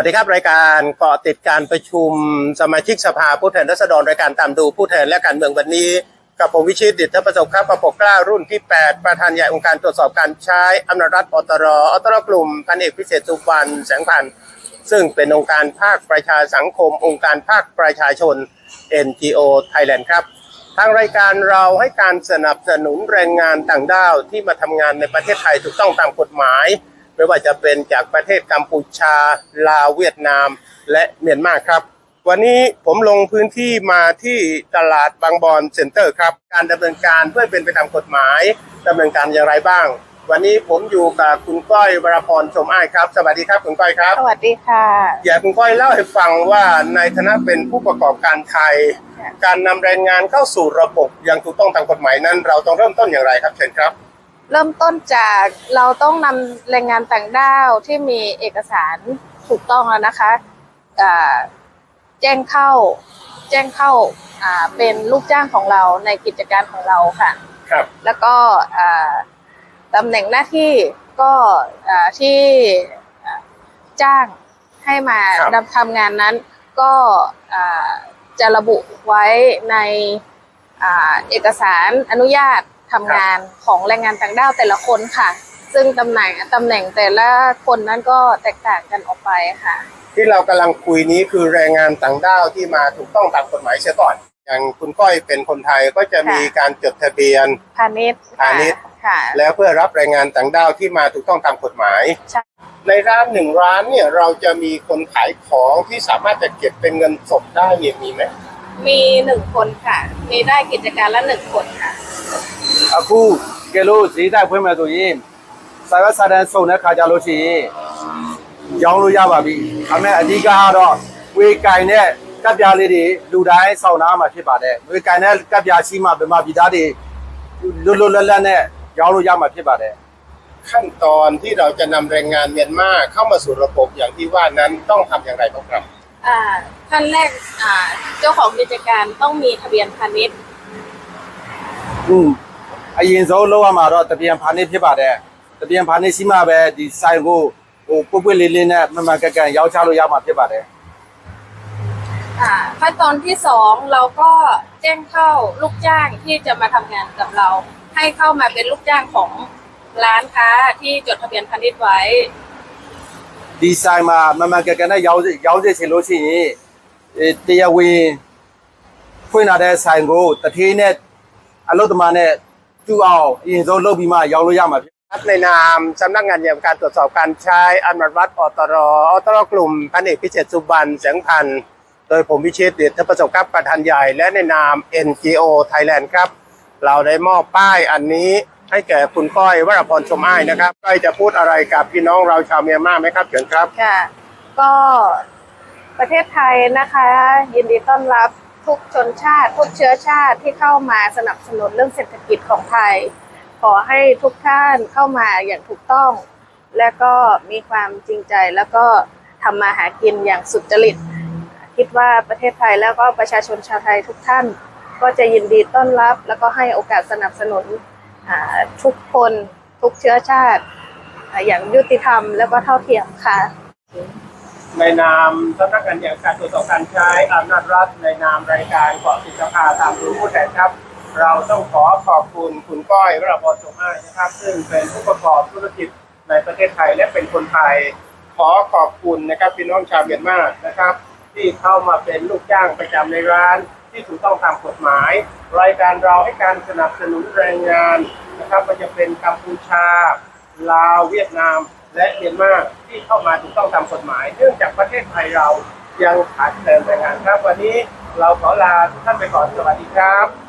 วัสดีครับรายการเกาะติดการประชุมสมาชิกสภาผู้แทนราษฎรรายการตามดูผู้แทนและการเมืองวันนี้กับผมวิชิตดิษฐประสบครับประปกกล้ารุ่นที่ 8 ประธานใหญ่องค์การตรวจสอบการใช้อำนาจรัฐอตรอตรกลุ่มพันเอกพิเศษสุวรรณแสงพันธ์ซึ่งเป็นองค์การภาคประชาสังคม องค์การภาคประชาชน NGO Thailand ครับ ทางรายการเราให้การสนับสนุนแรงงานต่างด้าวที่มาทำงานในประเทศไทยถูกต้องตามกฎหมาย ไม่ว่าจะเป็นจากประเทศกัมพูชา ลาวเวียดนาม และเมียนมาครับ วันนี้ผมลงพื้นที่มาที่ตลาดบางบอนเซ็นเตอร์ครับ การดำเนินการเพื่อเป็นไปตามกฎหมายดำเนินการอย่างไรบ้าง วันนี้ผมอยู่กับคุณก้อยวรพรชมอ้ายครับ สวัสดีครับคุณก้อยครับ สวัสดีค่ะ อยากคุณก้อยเล่าให้ฟังว่าในฐานะเป็นผู้ประกอบการไทยค่ะการนำแรงงานเข้าสู่ระบบอย่างถูกต้องตามกฎหมายนั้น เราต้องเริ่มต้นอย่างไรครับเชิญครับ เริ่มต้นจากเราต้องนำแรงงานต่างด้าวที่มีเอกสารถูกต้องแล้วนะคะอ่าแจ้งเข้าแจ้งเข้าอ่าเป็นลูกจ้างของเราในกิจการของเราค่ะครับแล้วก็อ่าตำแหน่งหน้าที่ก็อ่าที่อ่าจ้างให้มาครับดำทำงานนั้น ก็อ่าจะระบุไว้ในอ่าเอกสารอนุญาต ทำงานของแรงงานต่างด้าวแต่ละคนค่ะ ซึ่งตำแหน่งตำแหน่งแต่ละคนนั้นก็แตกต่างกันออกไปค่ะ ที่เรากำลังคุยนี้คือแรงงานต่างด้าวที่มาถูกต้องตามกฎหมายเสียก่อน อย่างคุณก้อยเป็นคนไทยก็จะมีค่ะการจดทะเบียนพาณิชย์พาณิชย์ค่ะแล้วเพื่อรับแรงงานต่างด้าวที่มาถูกต้องตามกฎหมายใช่ในร้านหนึ่งร้านเนี่ยเราจะมีคนขายของที่สามารถจะเก็บเป็นเงินสดได้เนี่ยมีไหมมีหนึ่งคนค่ะ มีได้กิจการละหนึ่งคนค่ะ အခုကဲလို့ဈေးတိုက်ဖွင့်မယ်ဆိုရင်စာရွက်စာတမ်းစုံတဲ့ခါကြလို့ရှိရင်ရောင်းလို့ရပါပြီ။အမေအဓိကကတော့ဝေကင်တဲ့ကပ်ပြားလေးတွေလူတိုင်းစောင့်နာမှာဖြစ်ပါတယ်။ဝေကင်တဲ့ကပ်ပြားရှိမှဗမာပြည်သားတွေလွတ်လွတ်လပ်လပ်နဲ့ရောင်းလို့ရမှာဖြစ်ပါတယ် ขั้นตอนที่เราจะนำแรงงานเมียนมาเข้ามาสู่ระบบอย่างที่ว่านั้นต้องทำอย่างไรบ้างครับ อ่าขั้นแรกอ่าเจ้าของกิจการต้องมีทะเบียนพาณิชย์ ။อืม အရင်ဆုံးလောက်ရမှာတော့တပြန်ဖာနေဖြစ်ပါတယ်။တပြန်ဖာနေရှိမှပဲဒီဆိုင်ကိုဟိုပွတ်ပွတ်လေးလေးနဲ့မှန်မှန်ကန်ကန်ရောင်းချလို့ရမှာဖြစ်ပါတယ်။ อ่าขั้นตอนที่สองเราก็แจ้งเข้าลูกจ้างที่จะมาทำงานกับเรา ให้เข้ามาเป็นลูกจ้างของร้านค้าที่จดทะเบียนพาณิชย์ไว้ ဒီဆိုင်မှာမန်မှန်ကန်ကန်နဲ့ရောင်းစေရောင်းစေချင်လို့ရှိရင်အဲတရားဝင်ဖွင့်လာတဲ့ဆိုင်ကိုတထေးနဲ့အလုတ်သမားနဲ့ တူအောင်အရင်ဆုံးလုပ်ပြီးမှရောင်းလို့ရမှာဖြစ် ครับในนามสำนักงานใหญ่การตรวจสอบการใช้อำนาจรัฐอตรอตรกลุ่มพันเอกพิเศษสุบรรณแสงพันธ์โดยผมวิเชษฐ์เดชประสบครับประธานใหญ่ และในนาม NGO Thailand ครับ เราได้มอบป้ายอันนี้ให้แก่คุณก้อยวรพรชมอ้ายนะครับก้อยจะพูดอะไรกับพี่น้องเราชาวเมียนมาไหมครับเชิญครับ ค่ะ ก็ประเทศไทยนะคะ ยินดีต้อนรับ ทุกชนชาติ ทุกเชื้อชาติที่เข้ามาสนับสนุนเรื่องเศรษฐกิจของไทย ขอให้ทุกท่านเข้ามาอย่างถูกต้อง และก็มีความจริงใจแล้วก็ทำมาหากินอย่างสุจริต คิดว่าประเทศไทยแล้วก็ประชาชนชาวไทยทุกท่าน ก็จะยินดีต้อนรับ แล้วก็ให้โอกาสสนับสนุนทุกคนทุกเชื้อชาติ อย่างยุติธรรมแล้วก็เท่าเทียมค่ะ ในนามสำนักงานใหญ่การตรวจสอบการใช้อำนาจรัฐในนามรายการเกาะติดสภาตามรู้ผู้แทนครับ เราต้องขอขอบคุณคุณก้อยวรพรชมอ้ายนะครับ ซึ่งเป็นผู้ประกอบธุรกิจในประเทศไทยและเป็นคนไทย ขอขอบคุณนะครับพี่น้องชาวเมียนมานะครับ ที่เข้ามาเป็นลูกจ้างประจำในร้าน ที่ถูกต้องตามกฎหมาย รายการเราให้การสนับสนุนแรงงานนะครับมันจะเป็นกัมพูชาลาวเวียดนาม และเมียนมาที่เข้ามาถูกต้องตามกฎหมาย เนื่องจากประเทศไทยเรายังขาดแคลนแรงงานครับ วันนี้เราขอลาทุกท่านไปก่อนสวัสดีครับ